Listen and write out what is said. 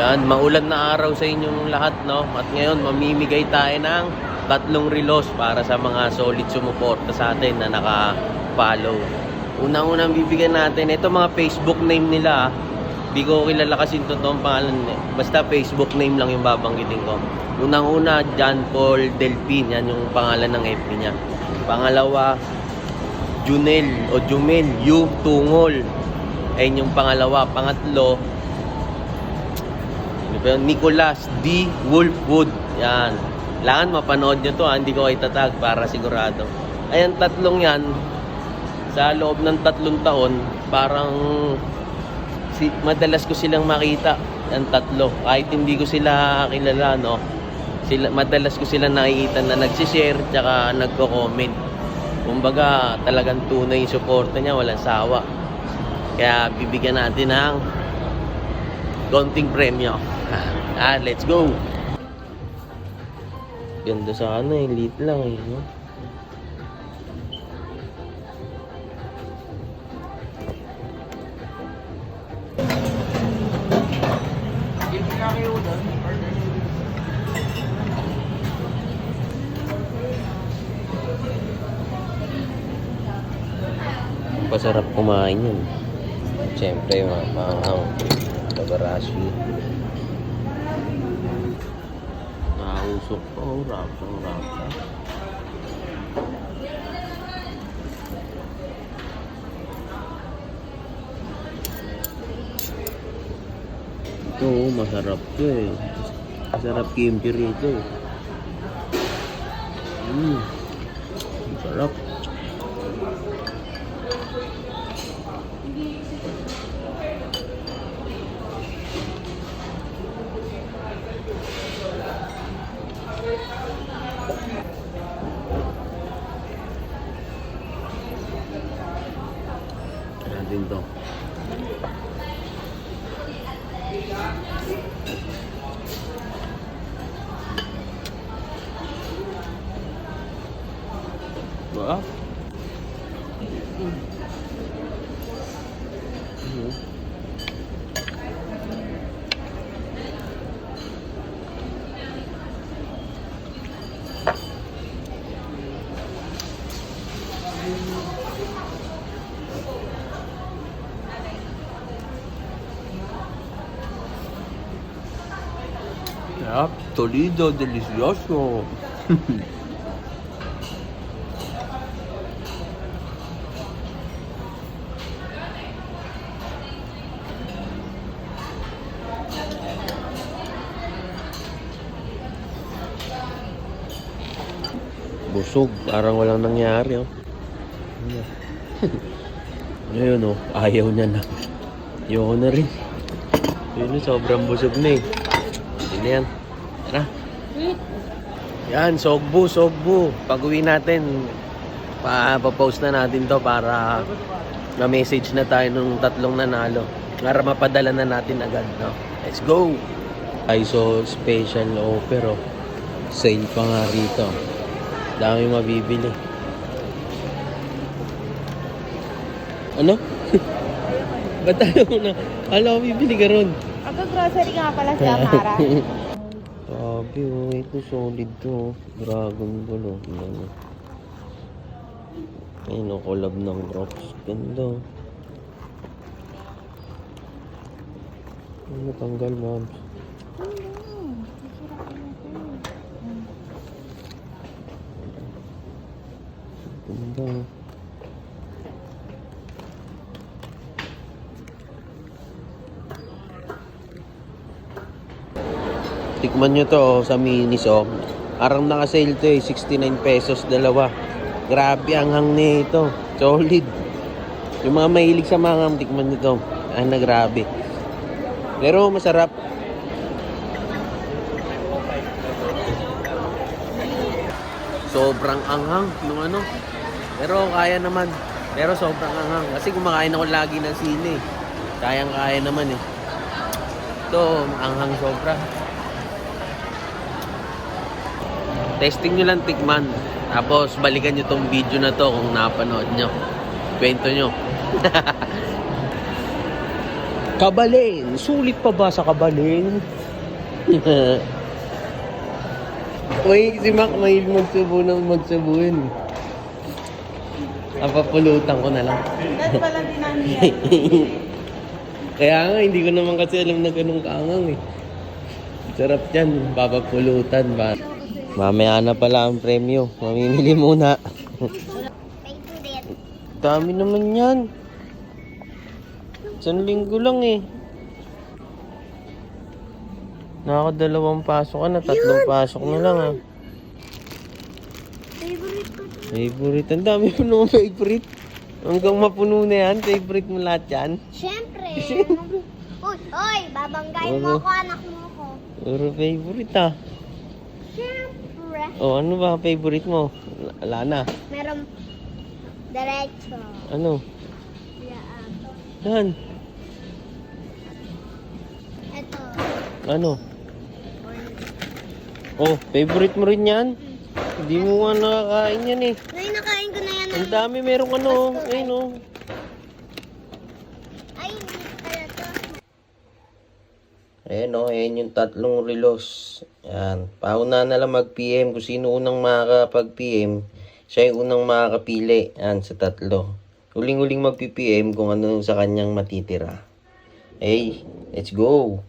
Yan, maulan na araw sa inyong lahat, no? At ngayon, mamimigay tayo ng tatlong relos para sa mga solid sumuporta sa atin na naka-follow. Unang-unang bibigyan natin, ito mga Facebook name nila, ah. Di ko kilala kasi yung totoong pangalan. eh. Basta Facebook name lang yung babanggitin ko. Unang-una, John Paul Delpin. Yan yung pangalan ng FB niya. Pangalawa, Junel o Jumel Yu Tungol. Ayun yung pangalawa. Pangatlo, yun? Nicolas D. Wolfwood. Yan. Kailangan mapanood nyo to ha. Hindi ko kayo tatag para sigurado. Ayan, tatlong yan. Sa loob ng tatlong taon, parang si, madalas ko silang makita. Yan tatlo. Kahit hindi ko sila kilala, no? Sila, madalas ko sila nakikita na nagsishare tsaka nagko-comment. Kumbaga, talagang tunay yung suporta niya, walang sawa. Kaya bibigyan natin ng konting premyo. Ah, let's go! Ganda sana eh, lit lang eh. No? Pasarap kumain yun. Siyempre, mga panghang. Tabarashi. Nausok pa, oh, rapsang rapsa. Ito, oh, masarap to eh. Masarap kimchi rito. Mmm. Masarap. natin Ba? Mhm. Sarap. Toledo, delicioso. Busog, parang walang nangyari, oh. Ngayon, oh, ayaw niya na. Ayoko na rin. Yun, sobrang busog na eh. Yun yan. Tara. Yan, sogbu, sogbu. Pag uwi natin, pa, pa-post na natin to para na-message na tayo nung tatlong nanalo. Para mapadala na natin agad, no? Let's go! Ay, so special offer, oh. Sale pa nga rito. Dami mabibili. Ano? Ba't tayo na? Alam ko bibili ka ron. Mag-grocery nga pala si Amara. Grabe oh, ito solid to. oh. Dragon Ball oh. Ano. Ayun oh, collab ng Crocs. Ganda oh. Ano tanggal ma'am? Ganda oh. Tikman nyo to oh, sa minis oh. Parang naka-sale to eh. 69 pesos dalawa. Grabe ang hang nito. Solid. Yung mga mahilig sa mga tikman nyo to. Ah, na grabe. Pero masarap. Sobrang anghang nung ano. Pero kaya naman. Pero sobrang anghang. Kasi kumakain ako lagi ng sili. Kayang kaya naman eh. Ito, anghang sobra. Testing nyo lang tikman. Tapos balikan nyo tong video na to kung napanood nyo. Kwento nyo. Kabalin. Sulit pa ba sa kabalin? May si Mac may magsubo ng magsubuin. Papapulutan ko na lang. Dahil pala dinamihan. Kaya nga, hindi ko naman kasi alam na ganun kaangang eh. Sarap yan, papapulutan ba? Mamaya na pala ang premyo. Mamimili muna. Dami naman yan. Isang linggo lang eh. Nakakadalawang pasok ka na, tatlong pasok na lang ah. Favorite ko to. Favorite, ang dami mo naman favorite. Hanggang mapuno na yan, favorite mo lahat yan. Siyempre. uy, uy, babanggain mo Ano? ako, anak mo ko. Puro favorite ah. Siyempre. Oh, ano ba ang favorite mo? Wala na. Meron derecho. Ano? Yan. Yan. Ito. Ano? Oh, favorite mo rin yan? Hindi mo nga nakakain yan eh. Nay, nakain ko na yan. Ang dami merong ano. Ayun oh. Ay, hindi pala to. Ayan o, ayan yung tatlong relos. Yan. Pauna na lang mag-PM. Kung sino unang makakapag-PM, siya yung unang makakapili. Yan, sa tatlo. Huling-huling mag-PM kung ano sa kanyang matitira. Hey, let's go!